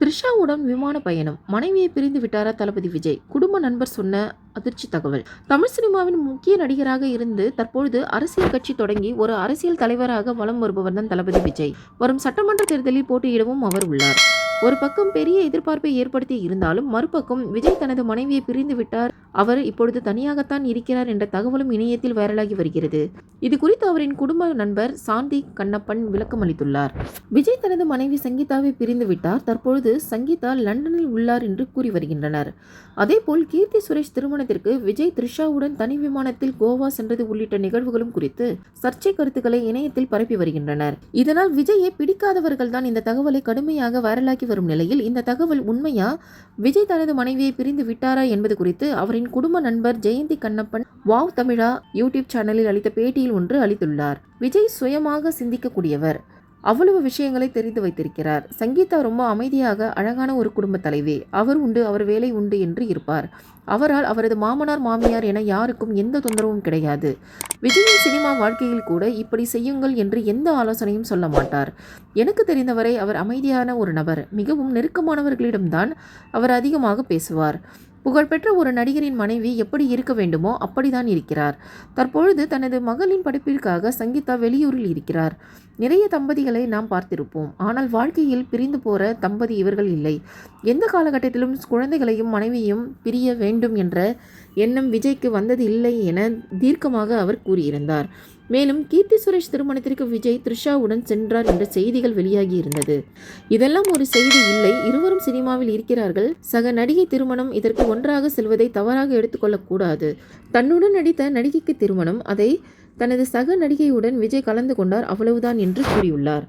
த்ரிஷாவுடன் விமான பயணம். மனைவியை பிரிந்து விட்டாரா தளபதி விஜய்? குடும்ப நண்பர் சொன்ன அதிர்ச்சி தகவல். தமிழ் சினிமாவின் முக்கிய நடிகராக இருந்து தற்பொழுது அரசியல் கட்சி தொடங்கி ஒரு அரசியல் தலைவராக வலம் வருபவர் தான் தளபதி விஜய். வரும் சட்டமன்ற தேர்தலில் போட்டியிடவும் அவர் உள்ளார். ஒரு பக்கம் பெரிய எதிர்பார்ப்பை ஏற்படுத்தி இருந்தாலும் மறுபக்கம் விஜய் தனது மனைவியை பிரிந்து விட்டார். அவர் இப்பொழுது தனியாகத்தான் இருக்கிறார் என்ற தகவலும் இணையத்தில் வைரலாகி வருகிறது. இது குறித்து அவரின் குடும்ப நண்பர் சாந்தி கண்ணப்பன் விளக்கம் அளித்துள்ளார். விஜய் தனது மனைவி சங்கீதாவை பிரிந்து விட்டார். தற்பொழுது சங்கீதா லண்டனில் உள்ளார் என்று கூறி வருகின்றனர். அதேபோல் கீர்த்தி சுரேஷ் திருமணத்திற்கு விஜய் த்ரிஷாவுடன் தனி விமானத்தில் கோவா சென்றது உள்ளிட்ட நிகழ்வுகளும் குறித்து சர்ச்சை கருத்துக்களை இணையத்தில் பரப்பி வருகின்றனர். இதனால் விஜயை பிடிக்காதவர்கள் தான் இந்த தகவலை கடுமையாக வைரலாக்கி வரும் நிலையில் இந்த தகவல் உண்மையா? விஜய் தனது மனைவியை பிரிந்து விட்டாரா என்பது குறித்து அவரின் குடும்ப நண்பர் ஜெயந்தி கண்ணப்பன் வாவ் தமிழா யூடியூப் சேனலில் அளித்த பேட்டியில் ஒன்று அளித்துள்ளார். விஜய் சுயமாக சிந்திக்கக்கூடியவர். அவ்வளவு விஷயங்களை தெரிந்து வைத்திருக்கிறார். சங்கீதா ரொம்ப அமைதியாக அழகான ஒரு குடும்ப தலைவி. அவர் உண்டு அவர் வேலை உண்டு என்று இருப்பார். அவரால் அவரது மாமனார் மாமியார் என யாருக்கும் எந்த தொந்தரவும் கிடையாது. விஜயின் சினிமா வாழ்க்கையில் கூட இப்படி செய்யுங்கள் என்று எந்த ஆலோசனையும் சொல்ல மாட்டார். எனக்கு தெரிந்தவரை அவர் அமைதியான ஒரு நபர். மிகவும் நெருக்கமானவர்களிடம்தான் அவர் அதிகமாக பேசுவார். புகழ்பெற்ற ஒரு நடிகரின் மனைவி எப்படி இருக்க வேண்டுமோ அப்படிதான் இருக்கிறார். தற்பொழுது தனது மகளின் படிப்பிற்காக சங்கீதா வெளியூரில் இருக்கிறார். நிறைய தம்பதிகளை நாம் பார்த்திருப்போம். ஆனால் வாழ்க்கையில் பிரிந்து போற தம்பதி இவர்கள் இல்லை. எந்த காலகட்டத்திலும் குழந்தைகளையும் மனைவியும் பிரிய வேண்டும் என்ற எண்ணம் விஜய்க்கு வந்தது இல்லை என தீர்க்கமாக அவர் கூறியிருந்தார். மேலும் கீர்த்தி சுரேஷ் திருமணத்திற்கு விஜய் த்ரிஷாவுடன் சென்றார் என்ற செய்திகள் வெளியாகி இருந்தது. இதெல்லாம் ஒரு செய்தி இல்லை. இருவரும் சினிமாவில் இருக்கிறார்கள். சக நடிகை திருமணம் இதற்கு ஒன்றாக செல்வதை தவறாக எடுத்துக்கொள்ளக்கூடாது தன்னுடன் நடித்த நடிகைக்கு திருமணம். அதை தனது சக நடிகையுடன் விஜய் கலந்து கொண்டார். அவ்வளவுதான் என்று கூறியுள்ளார்.